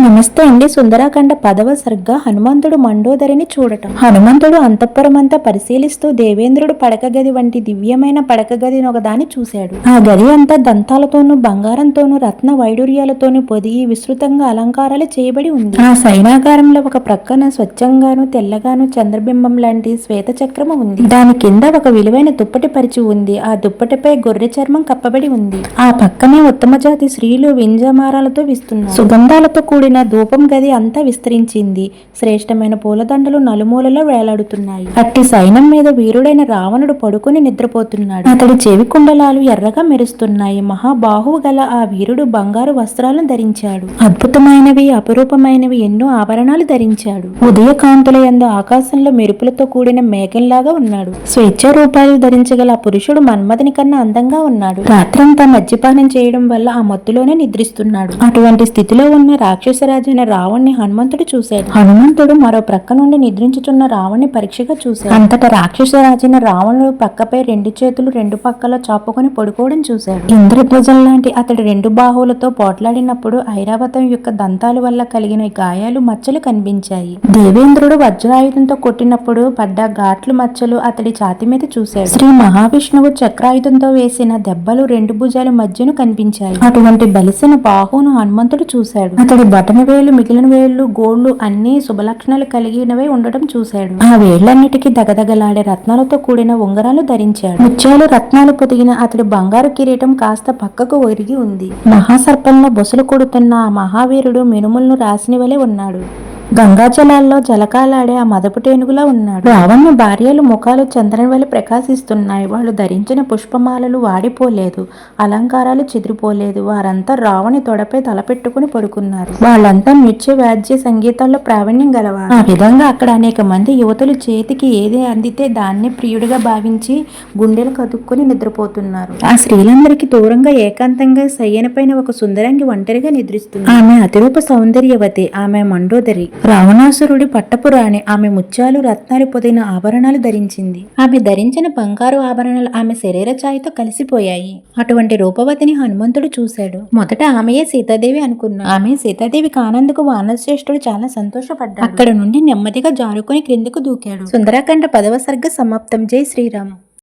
నమస్తే అండి. సుందరాఖండ పదవ సరిగ్గా హనుమంతుడు మండోదరిని చూడటం. హనుమంతుడు అంతఃపురమంతా పరిశీలిస్తూ దేవేంద్రుడు పడక గది వంటి దివ్యమైన పడక గదిని ఒకదాన్ని చూశాడు. ఆ గది అంతా దంతాలతోనూ బంగారంతోనూ రత్న వైడూర్యాలతోనూ పొదిగి విస్తృతంగా అలంకారాలు చేయబడి ఉంది. ఆ సైనాగారంలో ఒక ప్రక్కన స్వచ్ఛంగాను తెల్లగాను చంద్రబింబం లాంటి శ్వేత చక్రము ఉంది. దాని కింద ఒక విలువైన దుప్పటి పరిచి ఉంది. ఆ దుప్పటిపై గొర్రె చర్మం కప్పబడి ఉంది. ఆ పక్కనే ఉత్తమ జాతి స్త్రీలు వింజమారాలతో విస్తున్నారు. సుగంధాలతో కూడిన ధూపం గది అంతా విస్తరించింది. శ్రేష్టమైన పూలదండలు నలుమూలలో వేలాడుతున్నాయి. అట్టి సైన్యం మీద వీరుడైన రావణుడు పడుకుని నిద్రపోతున్నాడు. అతడి చెవి కుండలాలు ఎర్రగా మెరుస్తున్నాయి. మహాబాహువు గల ఆ వీరుడు బంగారు వస్త్రాలను ధరించాడు. అద్భుతమైనవి అపురూపమైనవి ఎన్నో ఆభరణాలు ధరించాడు. ఉదయ కాంతుల యందు ఆకాశంలో మెరుపులతో కూడిన మేఘంలాగా ఉన్నాడు. స్వేచ్ఛ రూపాయలు ధరించగల ఆ పురుషుడు మన్మథుని కన్నా అందంగా ఉన్నాడు. రాత్రంతా మద్యపానం చేయడం వల్ల ఆ మత్తులోనే నిద్రిస్తున్నాడు. అటువంటి స్థితిలో ఉన్న రాక్షసరాజైన రావణ్ణి హనుమంతుడు చూశాడు. హనుమంతుడు మరో ప్రక్క నుండి నిద్రించుచున్న రావణ్ణి పరీక్షగా చూశాడు. అంతటా రాక్షసరాజైన రావణుడు పక్కపై రెండు చేతులు రెండు పక్కల చాపుకొని పడుకోవడం చూశాడు. ఇంద్రధ్వజం లాంటి అతడి రెండు బాహువులతో పోట్లాడినప్పుడు ఐరావతం యొక్క దంతాల వల్ల కలిగిన గాయాలు మచ్చలు కనిపించాయి. దేవేంద్రుడు వజ్రాయుధంతో కొట్టినప్పుడు పడ్డ ఘాట్లు మచ్చలు అతడి ఛాతి మీద చూశాడు. శ్రీ మహావిష్ణువు చక్రాయుధంతో వేసిన దెబ్బలు రెండు భుజాల మధ్యను కనిపించాయి. అటువంటి బలిసిన బాహువును హనుమంతుడు చూశాడు. అతడి బటన వేలు మిగిలిన వేళ్ళు గోళ్ళు అన్ని శుభలక్షణాలు కలిగినవై ఉండటం చూశాడు. ఆ వేళ్ళన్నిటికీ దగదగలాడే రత్నాలతో కూడిన ఉంగరాలు ధరించాడు. ముత్యాలు రత్నాలు పొదిగిన అతడి బంగారు కిరీటం కాస్త పక్కకు ఒరిగి ఉంది. మహాసర్పంలో బొసలు కొడుతున్న ఆ మహావీరుడు మినుములను రాసిన వలె ఉన్నాడు. గంగాజలాల్లో జలకాలాడే ఆ మదపుటేనుగులా ఉన్నాడు. రావణ భార్యలు ముఖాలు చంద్రని వలె ప్రకాశిస్తున్నాయి. వాళ్ళు ధరించిన పుష్పమాలలు వాడిపోలేదు. అలంకారాలు చెదిరిపోలేదు. వారంతా రావణి తొడపై తలపెట్టుకుని పడుకున్నారు. వాళ్ళంతా నృత్య వాద్య సంగీతాల్లో ప్రావీణ్యం గలవారు. ఆ విధంగా అక్కడ అనేక మంది యువతులు చేతికి ఏది అందితే దాన్నే ప్రియుడిగా భావించి గుండెలు కదుక్కుని నిద్రపోతున్నారు. ఆ స్త్రీలందరికీ దూరంగా ఏకాంతంగా సయ్యనపైన ఒక సుందరంగి ఒంటరిగా నిద్రిస్తుంది. ఆమె అతిరూప సౌందర్యవతి. ఆమె మండోదరి. రావణాసురుడి పట్టపురాణి ఆమె ముత్యాలు రత్నాలు పొదిన ఆభరణాలు ధరించింది. ఆమె ధరించిన బంగారు ఆభరణాలు ఆమె శరీర ఛాయతో కలిసిపోయాయి. అటువంటి రూపవతిని హనుమంతుడు చూశాడు. మొదట ఆమెయే సీతాదేవి అనుకున్నా ఆమె సీతాదేవి కానందుకు వానశ్రేష్ఠుడు చాలా సంతోషపడ్డాడు. అక్కడ నుండి నెమ్మదిగా జారుకొని క్రిందకు దూకాడు. సుందరాఖండ పదవ సర్గ సమాప్తం. జై శ్రీరామ్.